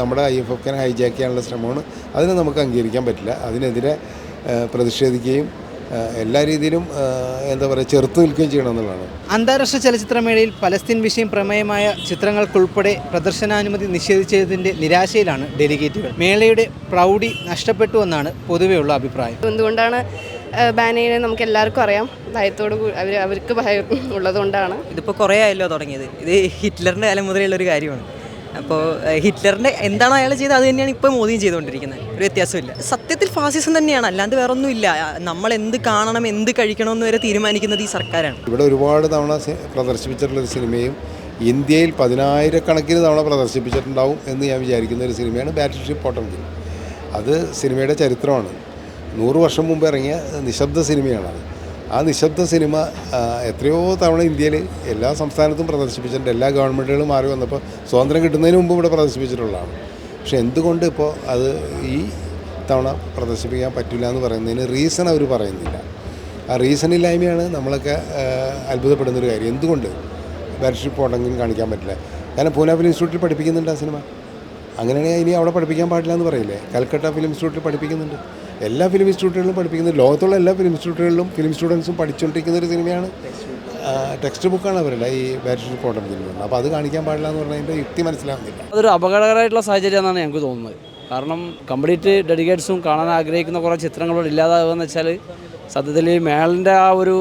നമ്മുടെ I F എഫിനെ hijack ചെയ്യാനുള്ള ശ്രമമാണ്. അതിനെ നമുക്ക് അംഗീകരിക്കാൻ പറ്റില്ല. അതിനെതിരെ പ്രതിഷേധിക്കുകയും എല്ലാ രീതിയിലും എന്താ പറയുക ചെറുത്ത് നിൽക്കുകയും ചെയ്യണം എന്നുള്ളതാണ്. അന്താരാഷ്ട്ര ചലച്ചിത്രമേളയിൽ പലസ്തീൻ വിഷയം പ്രമേയമായ ചിത്രങ്ങൾക്കുൾപ്പെടെ പ്രദർശനാനുമതി നിഷേധിച്ചതിന്റെ നിരാശയിലാണ് ഡെലിഗേറ്റുകൾ. മേളയുടെ പ്രൗഢി നഷ്ടപ്പെട്ടു എന്നാണ് പൊതുവെയുള്ള അഭിപ്രായം. എന്തുകൊണ്ടാണ് ബാൻ ചെയ്യുന്നത് നമുക്ക് എല്ലാവർക്കും അറിയാം. ഭയത്തോട് അവർ അവർക്ക് ഭയം ഉള്ളതുകൊണ്ടാണ്. ഇതിപ്പോൾ കുറേ ആയല്ലോ തുടങ്ങിയത്. ഇത് ഹിറ്റ്ലറിന്റെ കാലം മുതലുള്ള ഒരു കാര്യമാണ്. അപ്പോൾ ഹിറ്റ്ലറിന്റെ എന്താണോ അയാൾ ചെയ്തത്? അത് തന്നെയാണ് ഇപ്പോൾ മോദിയും ചെയ്തുകൊണ്ടിരിക്കുന്നത്. ഒരു വ്യത്യാസമില്ല സത്യത്തിൽ ഫാസിസം തന്നെയാണ്. അല്ലാണ്ട് വേറെ ഒന്നുമില്ല നമ്മൾ എന്ത് കാണണം എന്ത് കഴിക്കണം എന്ന് വരെ തീരുമാനിക്കുന്നത് ഈ സർക്കാരാണ്. ഇവിടെ ഒരുപാട് തവണ പ്രദർശിപ്പിച്ചിട്ടുള്ള ഒരു സിനിമയും ഇന്ത്യയിൽ പതിനായിരക്കണക്കിന് തവണ പ്രദർശിപ്പിച്ചിട്ടുണ്ടാവും എന്ന് ഞാൻ വിചാരിക്കുന്ന ഒരു സിനിമയാണ് ബാറ്റർഷിപ്പ് ഷിപ്പ് അത് സിനിമയുടെ ചരിത്രമാണ്. നൂറ് വർഷം മുമ്പ് ഇറങ്ങിയ നിശബ്ദ സിനിമയാണ് അത് ആ നിശബ്ദ സിനിമ എത്രയോ തവണ ഇന്ത്യയിൽ എല്ലാ സംസ്ഥാനത്തും പ്രദർശിപ്പിച്ചിട്ടുണ്ട്. എല്ലാ ഗവൺമെന്റുകളും മാറി വന്നപ്പോൾ സ്വാതന്ത്ര്യം കിട്ടുന്നതിന് മുമ്പ് ഇവിടെ പ്രദർശിപ്പിച്ചിട്ടുള്ളതാണ്. പക്ഷേ എന്തുകൊണ്ട് ഇപ്പോൾ അത് ഈ തവണ പ്രദർശിപ്പിക്കാൻ പറ്റില്ല എന്ന് പറയുന്നതിന് റീസൺ അവർ പറയുന്നില്ല. ആ റീസൺ റീസണില്ലായ്മയാണ് നമ്മളൊക്കെ അത്ഭുതപ്പെടുന്നൊരു കാര്യം. എന്തുകൊണ്ട് ബാറ്റ്ഷിപ്പ് ഉണ്ടെങ്കിലും കാണിക്കാൻ പറ്റില്ല? കാരണം പൂന ഫിലിം ഇൻസ്റ്റിറ്റ്യൂട്ടിൽ പഠിപ്പിക്കുന്നുണ്ട് ആ സിനിമ. അങ്ങനെയാണെങ്കിൽ ഇനി അവിടെ പഠിപ്പിക്കാൻ പാടില്ല എന്ന് പറയില്ലേ? കൽക്കട്ട ഫിലിം ഇൻസ്റ്റിറ്റ്യൂട്ടിൽ പഠിപ്പിക്കുന്നുണ്ട്. എല്ലാ ഫിലിം ഇൻസ്റ്റിറ്റ്യൂട്ടുകളിലും പഠിപ്പിക്കുന്നത്. ലോകത്തുള്ള എല്ലാ ഫിലിം ഇൻസ്റ്റിറ്റ്യൂട്ടുകളിലും ഫിലിം സ്റ്റുഡൻസും പഠിച്ചുകൊണ്ടിരിക്കുന്ന ഒരു സിനിമയാണ് ടെക്സ്റ്റ് ബുക്കാണ് അവരുടെ ഈ ബാരിഷിപ്പ് ഫോട്ടോ ഫിലിം അപ്പോൾ അത് കാണിക്കാൻ പാടില്ല എന്ന് പറഞ്ഞതിന്റെ യുക്തി മനസ്സിലാവുന്നില്ല. അതൊരു അപകടകരമായിട്ടുള്ള സാഹചര്യം എന്നാണ് ഞങ്ങൾക്ക് തോന്നുന്നത്. കാരണം കംപ്ലീറ്റ് ഡെഡിക്കേറ്റ്സും കാണാൻ ആഗ്രഹിക്കുന്ന കുറേ ചിത്രങ്ങളോട് ഇല്ലാതാവുക എന്ന് വെച്ചാൽ സത്യത്തിൽ ഈ മേളിന്റെ ആ ഒരു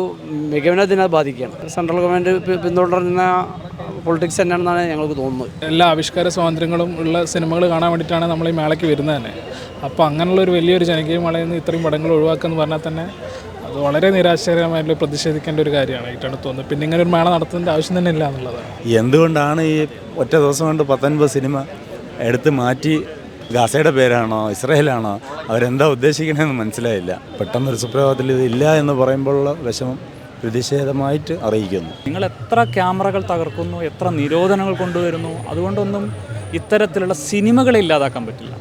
മികവിനെ തന്നെ ബാധിക്കുകയാണ്. സെൻട്രൽ ഗവൺമെന്റ് പിന്തുടരുന്ന പൊളിറ്റിക്സ് തന്നെയാണെന്നാണ് ഞങ്ങൾക്ക് തോന്നുന്നത്. എല്ലാ ആവിഷ്കാര സ്വാതന്ത്ര്യങ്ങളും ഉള്ള സിനിമകൾ കാണാൻ വേണ്ടിയിട്ടാണ് നമ്മൾ ഈ മേളയ്ക്ക് വരുന്നത് തന്നെ. അപ്പോൾ അങ്ങനെയുള്ള ഒരു വലിയൊരു ജനകീയ മേളയിൽ നിന്ന് ഇത്രയും പടങ്ങൾ ഒഴിവാക്കുക എന്ന് പറഞ്ഞാൽ തന്നെ അത് വളരെ നിരാശകരമായിട്ട് പ്രതിഷേധിക്കേണ്ട ഒരു കാര്യമാണ് തോന്നുന്നത്. പിന്നെ ഇങ്ങനെ ഒരു മേള നടത്തുന്നതിന്റെ ആവശ്യം തന്നെ ഇല്ല എന്നുള്ളതാണ് എന്തുകൊണ്ടാണ് ഈ ഒറ്റ ദിവസം കൊണ്ട് പത്തൊൻപത് സിനിമ എടുത്ത് മാറ്റി ഗാസയുടെ പേരാണോ ഇസ്രയേലാണോ അവരെന്താ ഉദ്ദേശിക്കണമെന്ന് മനസ്സിലായില്ല. പെട്ടെന്നൊരു സുപ്രഭാതത്തിൽ ഇത് ഇല്ല എന്ന് പറയുമ്പോഴുള്ള വിഷമം പ്രതിഷേധമായിട്ട് അറിയിക്കുന്നു. നിങ്ങൾ എത്ര ക്യാമറകൾ തകർക്കുന്നു എത്ര നിരോധനങ്ങൾ കൊണ്ടുവരുന്നു അതുകൊണ്ടൊന്നും ഇത്തരത്തിലുള്ള സിനിമകളെ ഇല്ലാതാക്കാൻ പറ്റില്ല.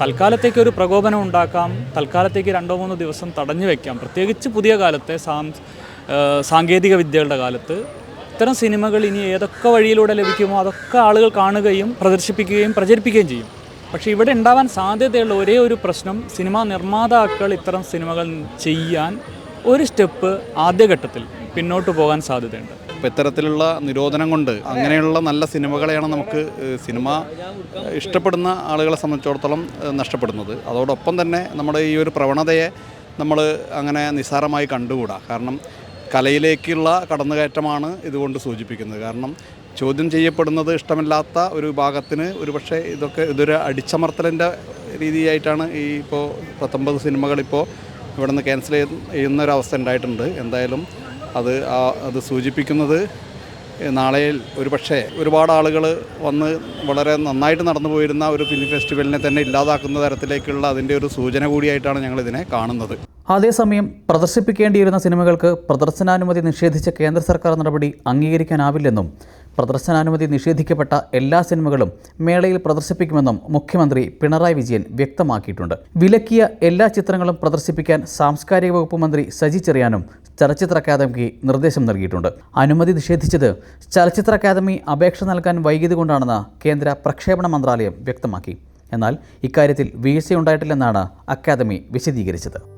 തൽക്കാലത്തേക്ക് ഒരു പ്രകോപനം ഉണ്ടാക്കാം തൽക്കാലത്തേക്ക് രണ്ടോ മൂന്നോ ദിവസം തടഞ്ഞു വെക്കാം. പ്രത്യേകിച്ച് പുതിയ കാലത്തെ സാങ്കേതിക വിദ്യകളുടെ കാലത്ത് ഇത്തരം സിനിമകൾ ഇനി ഏതൊക്കെ വഴിയിലൂടെ ലഭിക്കുമോ അതൊക്കെ ആളുകൾ കാണുകയും പ്രദർശിപ്പിക്കുകയും പ്രചരിപ്പിക്കുകയും ചെയ്യും. പക്ഷേ ഇവിടെ ഉണ്ടാവാൻ സാധ്യതയുള്ള ഒരേ ഒരു പ്രശ്നം സിനിമാ നിർമ്മാതാക്കൾ ഇത്തരം സിനിമകൾ ചെയ്യാൻ ഒരു സ്റ്റെപ്പ് ആദ്യഘട്ടത്തിൽ പിന്നോട്ട് പോകാൻ സാധ്യതയുണ്ട്. അപ്പോൾ ഇത്തരത്തിലുള്ള നിരോധനം കൊണ്ട് അങ്ങനെയുള്ള നല്ല സിനിമകളെയാണ് നമുക്ക് സിനിമ ഇഷ്ടപ്പെടുന്ന ആളുകളെ സംബന്ധിച്ചിടത്തോളം നഷ്ടപ്പെടുന്നത്. അതോടൊപ്പം തന്നെ നമ്മുടെ ഈ ഒരു പ്രവണതയെ നമ്മൾ അങ്ങനെ നിസ്സാരമായി കണ്ടുകൂടാ. കാരണം കലയിലേക്കുള്ള കടന്നുകയറ്റമാണ് ഇതുകൊണ്ട് സൂചിപ്പിക്കുന്നത്. കാരണം ചോദ്യം ചെയ്യപ്പെടുന്നത് ഇഷ്ടമില്ലാത്ത ഒരു വിഭാഗത്തിന് ഒരുപക്ഷെ ഇതൊക്കെ ഇതൊരു അടിച്ചമർത്തലിന്റെ രീതിയായിട്ടാണ് ഈ ഇപ്പോൾ പത്തൊമ്പത് സിനിമകളിപ്പോൾ ഇവിടെ നിന്ന് ക്യാൻസൽ ചെയ്യുന്ന ഒരു അവസ്ഥ ഉണ്ടായിട്ടുണ്ട്. എന്തായാലും അത് അത് സൂചിപ്പിക്കുന്നത് നാളെയിൽ ഒരു പക്ഷേ ഒരുപാട് ആളുകൾ വന്ന് വളരെ നന്നായിട്ട് നടന്നു പോയിരുന്ന ഒരു ഫിലിം ഫെസ്റ്റിവലിനെ തന്നെ ഇല്ലാതാക്കുന്ന തരത്തിലേക്കുള്ള അതിന്റെ ഒരു സൂചന കൂടിയായിട്ടാണ് ഞങ്ങൾ ഇതിനെ കാണുന്നത്. അതേസമയം പ്രദർശിപ്പിക്കേണ്ടിയിരുന്ന സിനിമകൾക്ക് പ്രദർശനാനുമതി നിഷേധിച്ച കേന്ദ്ര സർക്കാർ നടപടി അംഗീകരിക്കാനാവില്ലെന്നും പ്രദർശനാനുമതി നിഷേധിക്കപ്പെട്ട എല്ലാ സിനിമകളും മേളയിൽ പ്രദർശിപ്പിക്കുമെന്നും മുഖ്യമന്ത്രി പിണറായി വിജയൻ വ്യക്തമാക്കിയിട്ടുണ്ട്. വിലക്കിയ എല്ലാ ചിത്രങ്ങളും പ്രദർശിപ്പിക്കാൻ സാംസ്കാരിക വകുപ്പ് മന്ത്രി സജി ചെറിയാനും ചലച്ചിത്ര അക്കാദമിക്ക് നിർദ്ദേശം നൽകിയിട്ടുണ്ട്. അനുമതി നിഷേധിച്ചത് ചലച്ചിത്ര അക്കാദമി അപേക്ഷ നൽകാൻ വൈകിയത് കൊണ്ടാണെന്ന് കേന്ദ്ര പ്രക്ഷേപണ മന്ത്രാലയം വ്യക്തമാക്കി. എന്നാൽ ഇക്കാര്യത്തിൽ വീഴ്ചയുണ്ടായിട്ടില്ലെന്നാണ് അക്കാദമി വിശദീകരിച്ചത്.